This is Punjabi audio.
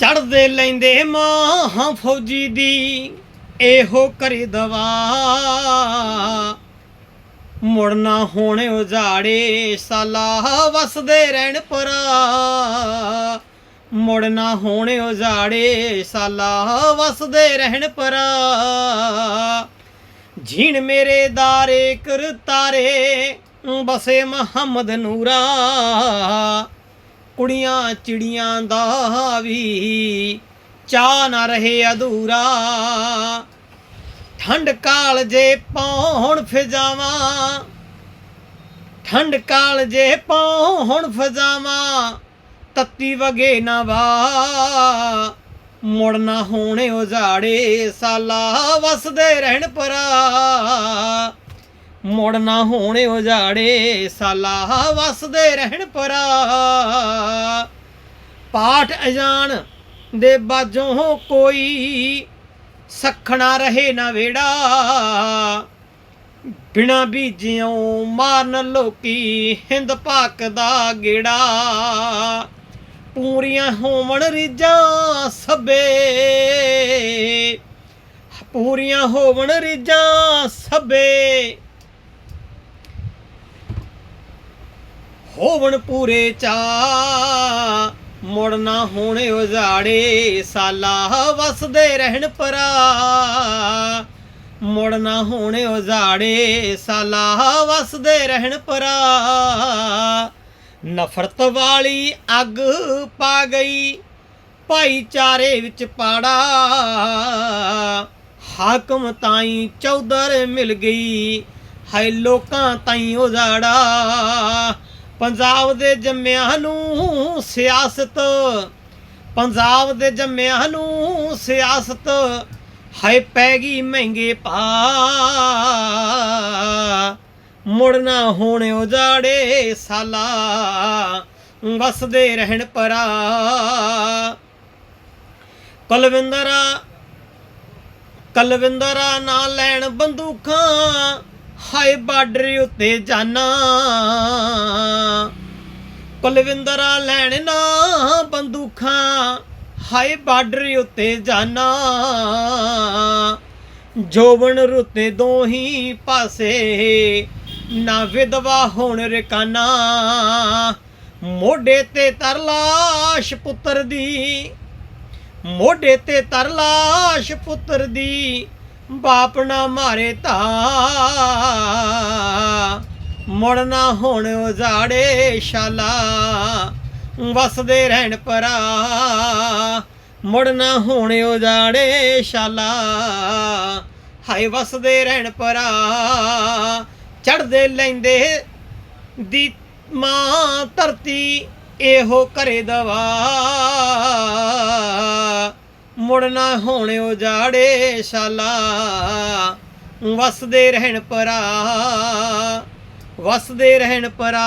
ਚੜਦੇ ਲੈਂਦੇ ਮਾਂ ਫੌਜੀ ਦੀ, ਇਹੋ ਕਰੇ ਦਵਾ। ਮੁੜਨਾ ਹੋਣੇ ਉਜਾੜੇ, ਸਾਲਾ ਵਸਦੇ ਰਹਿਣ ਪਰਾ। ਮੁੜਨਾ ਹੋਣੇ ਉਜਾੜੇ, ਸਾਲਾ ਵਸਦੇ ਰਹਿਣ ਪਰਾ। ਜੀਣ ਮੇਰੇ ਦਾਰੇ ਕਰਤਾਰੇ, ਬਸੇ ਮੁਹੰਮਦ ਨੂਰਾ। ਕੁੜੀਆਂ ਚਿੜੀਆਂ ਦਾ ਵੀ ਚਾਹ ਨਾ ਰਹੇ ਅਧੂਰਾ। ਠੰਡ ਕਾਲ ਜੇ ਪੌਣ ਫਿਜਾਵਾਂ, ਠੰਡ ਕਾਲ ਜੇ ਪੌਣ ਫਿਜਾਵਾਂ, ਤੱਤੀ ਵਗੇ ਨਾ ਵਾ। ਮੁੜਨਾ ਹੋਣੇ ਉਜਾੜੇ, ਸਾਲਾ ਵਸਦੇ ਰਹਿਣ ਪਰਾ। ਮੁੜ ਨਾ ਹੋਣੇ ਉਜਾੜੇ, ਸਾਲਾ ਵਸਦੇ ਰਹਿਣ ਪਰਾ। ਪਾਠ ਅਜਾਨ ਦੇ ਬਾਜੋਂ ਕੋਈ ਸਖਣਾ ਰਹੇ ਨਾ ਵੇੜਾ ਬਿਨਾ ਬੀਜਿਓ ਮਾਰਨ ਲੋਕੀ ਹਿੰਦ ਪਾਕ ਦਾ ਗੇੜਾ। ਪੂਰੀਆਂ ਹੋਵਣ ਰੀਜਾਂ ਸਭੇ। ਪੂਰੀਆਂ ਹੋਵਣ ਰੀਜਾਂ ਸਭੇ। ਹੋਵਣ ਪੂਰੇ ਚਾ ਮੁੜ ਨਾ ਹੋਣੇ ਉਜਾੜੇ, ਸਾਲਾ ਵਸਦੇ ਰਹਿਣ ਪਰਾ। ਮੁੜਨਾ ਹੋਣੇ ਉਜਾੜੇ, ਸਾਲਾ ਵਸਦੇ ਰਹਿਣ ਪਰਾ। ਨਫ਼ਰਤ ਵਾਲੀ ਅੱਗ ਪਾ ਗਈ, ਭਾਈਚਾਰੇ ਵਿੱਚ ਪਾੜਾ। ਹਾਕਮ ਤਾਈ ਚੌਧਰ ਮਿਲ ਗਈ, ਹਾਏ ਲੋਕਾਂ ਤਾਈ ਉਜਾੜਾ। ਪੰਜਾਬ ਦੇ ਜੰਮਿਆਂ ਨੂੰ ਸਿਆਸਤ। ਪੰਜਾਬ ਦੇ ਜੰਮਿਆਂ ਨੂੰ ਸਿਆਸਤ। ਹਾਏ, ਪੈ ਗਈ ਮਹਿੰਗੇ ਪਾ ਮੁੜਨਾ ਹੋਣ ਉਜਾੜੇ ਸਾਲਾ। ਵਸਦੇ ਰਹਿਣ ਪਰਾ। ਕੁਲਵਿੰਦਰਾ ਕਲਵਿੰਦਰਾ ਨਾ ਲੈਣ ਬੰਦੂਕਾਂ। ਹਾਏ ਬਾਰਡਰ ਉੱਤੇ ਜਾਣਾ ਕੁਲਵਿੰਦਰਾ ਲੈਣ ਨਾ ਬੰਦੂਕਾਂ ਹਾਏ ਬਾਰਡਰ ਉੱਤੇ ਜਾਣਾ ਜੋਬਨ ਰੁੱਤੇ ਦੋਹੀ ਪਾਸੇ, ਨਾ ਵਿਧਵਾ ਹੋਣ ਰਕਾਨਾ। ਮੋਢੇ ਤੇ ਤਰਲਾਸ਼ ਪੁੱਤਰ ਦੀ, ਮੋਢੇ ਤੇ ਤਰਲਾਸ਼ ਪੁੱਤਰ ਦੀ ਬਾਪ ਨਾ ਮਾਰੇ ਤਾ ਮੁੜਨਾ ਹੁਣ ਉਜਾੜੇ ਸ਼ਾਲਾ ਵਸਦੇ ਰਹਿਣ ਪਰਾ। ਮੁੜਨਾ ਹੁਣ ਉਜਾੜੇ ਸ਼ਾਲਾ ਹਾਏ, ਵਸਦੇ ਰਹਿਣ ਪਰਾ। ਚੜਦੇ ਲੈਂਦੇ ਦੀ ਮਾਂ ਧਰਤੀ ਇਹੋ ਕਰੇ ਦਵਾ। ਮੁੜਨਾ ਹੋਣ ਉਜਾੜੇ ਸ਼ਾਲਾ। ਵਸਦੇ ਰਹਿਣ ਪਰਾ ਵਸਦੇ ਰਹਿਣ ਪਰਾ।